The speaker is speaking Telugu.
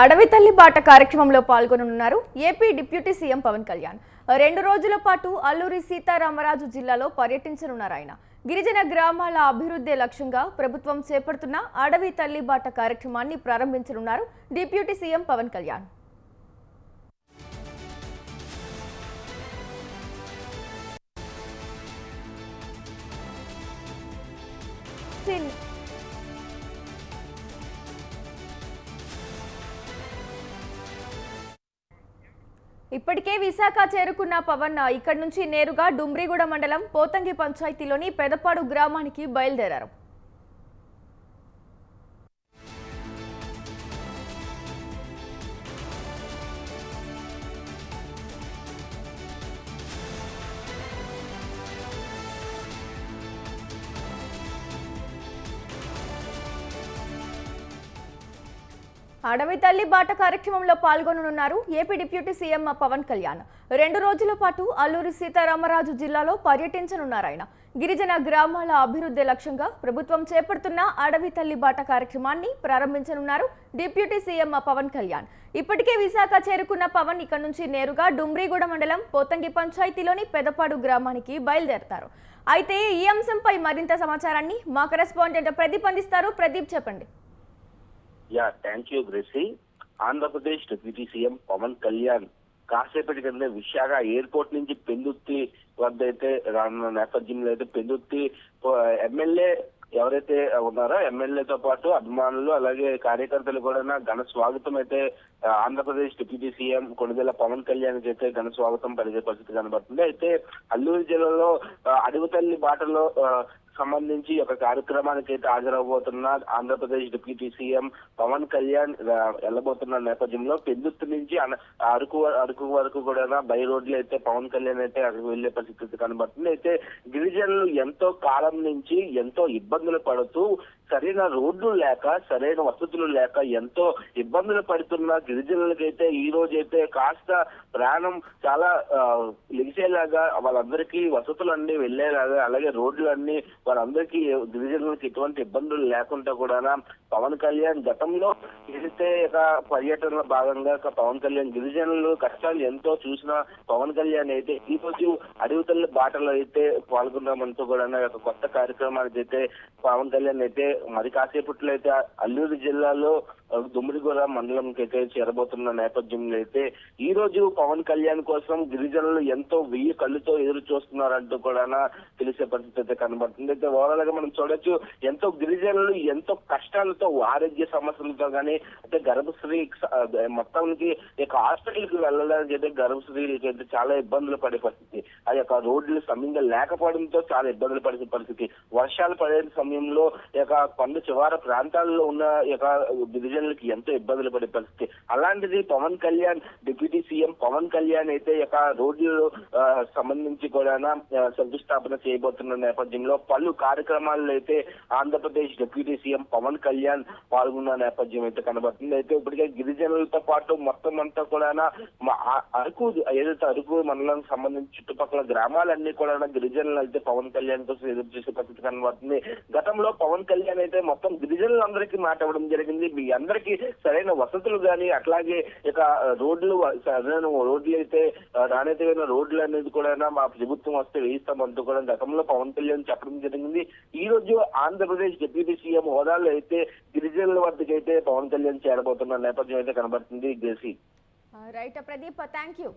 అడవి తల్లి బాట కార్యక్రమంలో పాల్గొననున్నారు AP deputy CM Pawan Kalyan. రెండు రోజుల పాటు అల్లూరి సీతారామరాజు జిల్లాలో పర్యటించనున్నారు ఆయన. గిరిజన గ్రామాల అభివృద్ధి లక్ష్యంగా ప్రభుత్వం చేపడుతున్న అడవి తల్లి బాట కార్యక్రమాన్ని ప్రారంభించనున్నారు డిప్యూటీ సీఎం పవన్ కళ్యాణ్. ఇప్పటికే విశాఖ చేరుకున్న పవన్ ఇక్కడి నుంచి నేరుగా డుమ్రిగూడ మండలం పోతంగి పంచాయతీలోని పెదపాడు గ్రామానికి బయలుదేరారు. అడవి తల్లి బాట కార్యక్రమంలో పాల్గొననున్నారు AP deputy CM Pawan Kalyan. రెండు రోజుల పాటు అల్లూరి సీతారామరాజు జిల్లాలో పర్యటించనున్నారు ఆయన. గిరిజన గ్రామాల అభివృద్ధి లక్ష్యంగా ప్రభుత్వం చేపడుతున్న అడవి తల్లి బాట కార్యక్రమాన్ని ప్రారంభించనున్నారు డిప్యూటీ సీఎం పవన్ కళ్యాణ్. ఇప్పటికే విశాఖ చేరుకున్న పవన్ ఇక్కడ నుంచి నేరుగా డుమ్రీగూడ మండలం పోతంగి పంచాయతీలోని పెదపాడు గ్రామానికి బయలుదేరతారు. అయితే ఈ అంశంపై మరింత సమాచారాన్ని మా కరెస్పాండెంట్ ప్రదీప్ అందిస్తారు. ప్రదీప్ చెప్పండి. Yeah thank you Gracy. Andhra Pradesh deputy CM Pawan Kalyan కాసేపటి కింద విశాఖ ఎయిర్పోర్ట్ నుంచి పెందుత్తి వద్ద అయితే రానున్న నేపథ్యంలో అయితే పెందుత్తి ఎమ్మెల్యే ఎవరైతే ఉన్నారో ఎమ్మెల్యేతో పాటు అభిమానులు అలాగే కార్యకర్తలు కూడా ఘన స్వాగతం అయితే ఆంధ్రప్రదేశ్ డిప్యూటీ సీఎం కొణిదెల పవన్ కళ్యాణ్ అయితే ఘన స్వాగతం పలికే పరిస్థితి కనబడుతుంది. అయితే అల్లూరు జిల్లాలో అడవి తల్లి బాటలో సంబంధించి ఒక కార్యక్రమానికి అయితే హాజరవబోతున్న ఆంధ్రప్రదేశ్ డిప్యూటీ సీఎం పవన్ కళ్యాణ్ వెళ్ళబోతున్న నేపథ్యంలో పెందుర్తి నుంచి అన- అరకు అరకు వరకు కూడా బై రోడ్లు అయితే పవన్ కళ్యాణ్ అయితే అక్కడికి వెళ్ళే పరిస్థితి కనబడుతుంది. అయితే గిరిజనులు ఎంతో కాలం నుంచి ఎంతో ఇబ్బందులు పడుతూ సరైన రోడ్లు లేక సరైన వసతులు లేక ఎంతో ఇబ్బందులు పడుతున్న గిరిజనులకైతే ఈ రోజు కాస్త ప్రాణం చాలా ఆ, లెగిసేలాగా వాళ్ళందరికీ వసతులు అన్ని వెళ్ళేలాగా అలాగే రోడ్లు అన్ని వారందరికీ గిరిజనులకు ఎటువంటి ఇబ్బందులు లేకుండా కూడా పవన్ కళ్యాణ్ గతంలో ఏదైతే ఇక పర్యటనలో భాగంగా పవన్ కళ్యాణ్ గిరిజనులు కష్టాలు ఎంతో చూసిన పవన్ కళ్యాణ్ అయితే ఈ రోజు అడవితల్లి బాటలో అయితే పాల్గొన్నామంటూ కూడా కొత్త కార్యక్రమానికి అయితే పవన్ కళ్యాణ్ అయితే మరి కాసేపట్లో అయితే అల్లూరు జిల్లాలో దుమ్మిడిగూడ మండలంకి అయితే చేరబోతున్న నేపథ్యంలో అయితే ఈ రోజు పవన్ కళ్యాణ్ కోసం గిరిజనులు ఎంతో వెయ్యి కళ్ళుతో ఎదురు చూస్తున్నారంటూ కూడా తెలిసే పరిస్థితి అయితే కనబడుతుంది. అయితే ఓవరాల్గా మనం చూడొచ్చు ఎంతో గిరిజనులు ఎంతో కష్టాలతో ఆరోగ్య సమస్యలతో కానీ అంటే గర్భశ్రీ మొత్తానికి ఇక హాస్పిటల్కి వెళ్ళడానికి అయితే గర్భశ్రీలకి అయితే చాలా ఇబ్బందులు పడే పరిస్థితి. ఆ యొక్క రోడ్లు సమయంగా లేకపోవడంతో చాలా ఇబ్బందులు పడే పరిస్థితి. వర్షాలు పడే సమయంలో ఇక కొండ చివర ప్రాంతాల్లో ఉన్న ఈ గిరిజన గిరిజనులకి ఎంతో ఇబ్బందులు పడే పరిస్థితి. అలాంటిది పవన్ కళ్యాణ్ డిప్యూటీ సీఎం పవన్ కళ్యాణ్ అయితే ఈ యొక్క రోడ్లు సంబంధించి కూడా శంకుస్థాపన చేయబోతున్న నేపథ్యంలో పలు కార్యక్రమాల్లో అయితే ఆంధ్రప్రదేశ్ డిప్యూటీ సీఎం పవన్ కళ్యాణ్ పాల్గొన్న నేపథ్యం అయితే కనబడుతుంది. అయితే ఇప్పటికే గిరిజనులతో పాటు మొత్తం అంతా కూడా అరకు ఏదైతే అరకు మండలానికి సంబంధించి చుట్టుపక్కల గ్రామాలన్నీ కూడా గిరిజనులు అయితే పవన్ కళ్యాణ్ కోసం ఎదురు చూసే పరిస్థితి కనబడుతుంది. గతంలో పవన్ కళ్యాణ్ అయితే మొత్తం గిరిజనులందరికీ మాట ఇవ్వడం జరిగింది. మీ అందరికీ సరైన వసతులు కానీ అట్లాగే ఇక రోడ్లు సరైన రోడ్లు అయితే నాణ్యతమైన రోడ్లు అనేది కూడా మా ప్రభుత్వం వస్తే వేయిస్తామంటూ కూడా గతంలో పవన్ కళ్యాణ్ చెప్పడం జరిగింది. ఈ రోజు ఆంధ్రప్రదేశ్ డిప్యూటీ సీఎం హోదాలో అయితే గిరిజనుల వద్దకు అయితే పవన్ కళ్యాణ్ చేరబోతున్న నేపథ్యం అయితే కనబడుతుంది. దేశీ రైట్ ప్రదీప్ థ్యాంక్ యూ.